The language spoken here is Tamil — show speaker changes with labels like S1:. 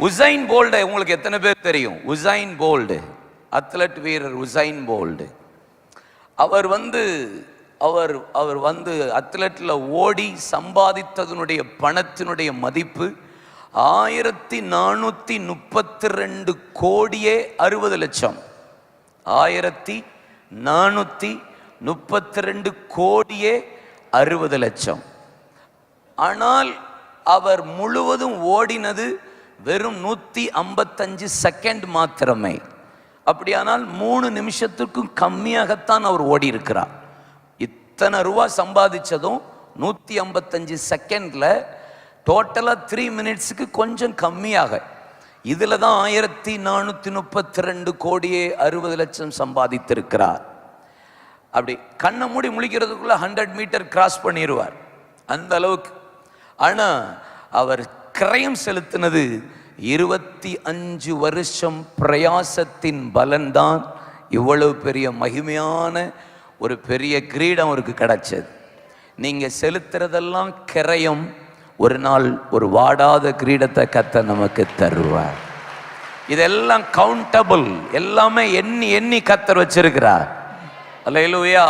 S1: உசைன் போல்டு உங்களுக்கு எத்தனை பேர் தெரியும்? உசைன் போல்டு அத்லட் வீரர் உசைன் போல்டு அவர் வந்து அவர் அவர் வந்து அத்லட்டில் ஓடி சம்பாதித்ததனுடைய பணத்தினுடைய மதிப்பு ஆயிரத்தி நானூற்றி முப்பத்தி ரெண்டு கோடியே அறுபது லட்சம். ஆயிரத்தி நானூற்றி முப்பத்தி ரெண்டு கோடியே அறுபது லட்சம். ஆனால் அவர் முழுவதும் ஓடினது வெறும் நூற்றி ஐம்பத்தஞ்சு செகண்ட் மாத்திரமே. அப்படியானால் மூணு நிமிஷத்துக்கும் கம்மியாகத்தான் அவர் ஓடி இருக்கிறார் இத்தனை ரூபா சம்பாதிச்சதும் நூற்றி ஐம்பத்தஞ்சு செகண்டில் டோட்டலாக த்ரீ மினிட்ஸுக்கு கொஞ்சம் கம்மியாக. இதில் தான் ஆயிரத்தி நானூற்றி முப்பத்தி ரெண்டு கோடியே அறுபது லட்சம் சம்பாதித்திருக்கிறார். அப்படி கண்ணை மூடி முழிக்கிறதுக்குள்ள ஹண்ட்ரட் மீட்டர் கிராஸ் பண்ணிடுவார் அந்த அளவுக்கு. ஆனா அவர் கிரயம் செலுத்தினது. இருபத்தி அஞ்சு வருஷம் பிரயாசத்தின் பலன்தான் இவ்வளவு பெரிய மகிமையான ஒரு பெரிய கிரீடம் அவருக்கு கிடைச்சது. நீங்கள் செலுத்துறதெல்லாம் கிரயம் ஒரு நாள் ஒரு வாடாத கிரீடத்தை கத்த நமக்கு தருவார். இதெல்லாம் கவுண்டபிள் எல்லாமே எண்ணி எண்ணி கத்தர் வச்சிருக்கிறார். அல்லேலூயா